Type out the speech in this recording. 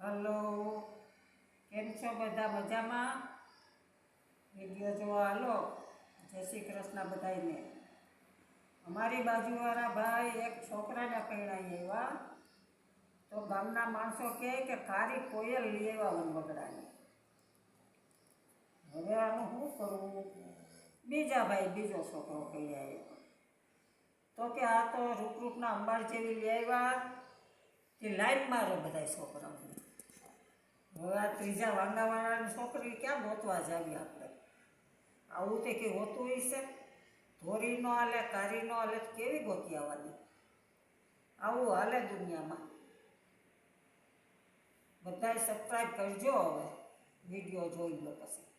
Hello, કેમ છો બધા મજામાં? વીડિયો જોવા હાલો. જય શ્રી કૃષ્ણ બધાને અમારી બાજુવાળા ભાઈ એક છોકરાને પહેણાઈ આવ્યા. તો ગામના માણસો કહે કે કારી કોયલ લઈ આવ્યા વનબગડાને હવે આનું શું કરવું? બીજા ભાઈ બીજો છોકરો કહી આવ્યો. તો કે આ તો રૂપરૂપના અંબાર જેવી લઈ આવ્યા. તે લાઈન મારે બધા છોકરાઓને. હવે આ ત્રીજા વાંગાવાળાની છોકરી ક્યાં ગોતવા જાવી આપણે? આવું તે કે હોતું હશે ધોરી નો હાલે, કારી નો હાલે કેવી ગોતી આવવાની? આવું હાલે દુનિયામાં. બધાય સબસ્ક્રાઈબ કરજો હવે. વીડિયો જોઈ લો પછી.